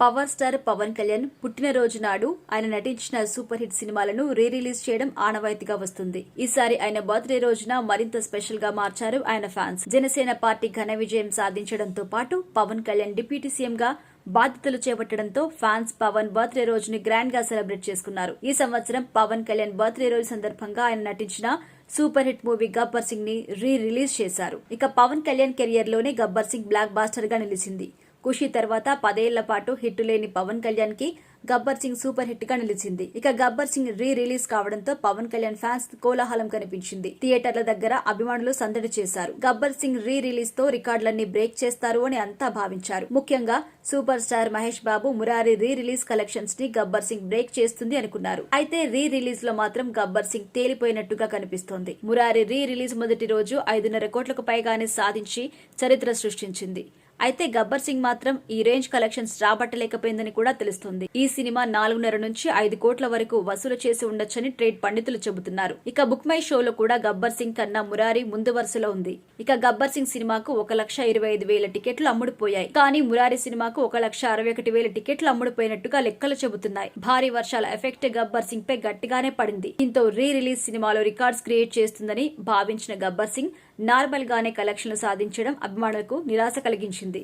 Power star Pawan Kalyan పుట్టినరోజు నాడు ఆయన నటించిన సూపర్ హిట్ సినిమాలను రీ రిలీజ్ చేయడం ఆనవాయితీగా వస్తుంది. ఈసారి ఆయన బర్త్డే రోజున మరింత స్పెషల్గా మార్చారు ఆయన ఫ్యాన్స్. జనసేన పార్టీ ఘన విజయం సాధించడంతో పాటు పవన్ కళ్యాణ్ డిప్యూటీ సీఎం గా బాధ్యతలు చేపట్టడంతో ఫ్యాన్స్ పవన్ బర్త్డే రోజుని గ్రాండ్గా సెలబ్రేట్ చేసుకున్నారు. ఈ సంవత్సరం పవన్ కళ్యాణ్ బర్త్డే రోజు సందర్భంగా ఆయన నటించిన సూపర్ హిట్ మూవీ గబ్బర్ సింగ్ని రీ రిలీజ్ చేశారు. ఇక పవన్ కళ్యాణ్ కెరియర్లోనే గబ్బర్ సింగ్ బ్లాక్ బాస్టర్గా నిలిచింది. ఖుషి తర్వాత పదేళ్ళ పాటు హిట్ లేని పవన్ కళ్యాణ్కి గబ్బర్ సింగ్ సూపర్ హిట్గా నిలిచింది. ఇక గబ్బర్ సింగ్ రీ రిలీజ్ కావడంతో పవన్ కళ్యాణ్ ఫ్యాన్స్ కోలాహలం కనిపించింది. థియేటర్ల దగ్గర అభిమానులు సందడి చేశారు. గబ్బర్ సింగ్ రీ రిలీజ్తో రికార్డులన్నీ బ్రేక్ చేస్తారు అని అంతా భావించారు. ముఖ్యంగా super star Mahesh Babu Murari re release కలెక్షన్స్ని Gabbar Singh break చేస్తుంది అనుకున్నారు. అయితే రీ రిలీజ్లో మాత్రం గబ్బర్ సింగ్ తేలిపోయినట్టుగా కనిపిస్తోంది. మురారి రీ రిలీజ్ మొదటి రోజు ఐదున్నర కోట్లకు పైగానే సాధించి చరిత్ర సృష్టించింది. అయితే గబ్బర్ సింగ్ మాత్రం ఈ రేంజ్ కలెక్షన్స్ రాబట్టలేకపోయిందని కూడా తెలుస్తుంది. ఈ సినిమా నాలుగున్నర నుంచి ఐదు కోట్ల వరకు వసూలు చేసి ఉండొచ్చని ట్రేడ్ పండితులు చెబుతున్నారు. ఇక బుక్ మై షోలో కూడా గబ్బర్ సింగ్ కన్నా మురారి ముందు వరుసలో ఉంది. ఇక గబ్బర్ సింగ్ సినిమాకు ఒక లక్ష ఇరవై ఐదు వేల టికెట్లు అమ్ముడుపోయాయి. కానీ మురారి సినిమాకు ఒక లక్ష అరవై ఒకటి వేల టికెట్లు అమ్ముడుపోయినట్టుగా లెక్కలు చెబుతున్నాయి. భారీ వర్షాల ఎఫెక్ట్ గబ్బర్ సింగ్ పై గట్టిగానే పడింది. దీంతో రీ రిలీజ్ సినిమాలో రికార్డ్స్ క్రియేట్ చేస్తుందని భావించిన గబ్బర్ సింగ్ నార్మల్ గానే కలెక్షన్లు సాధించడం అభిమానులకు నిరాశ కలిగించింది.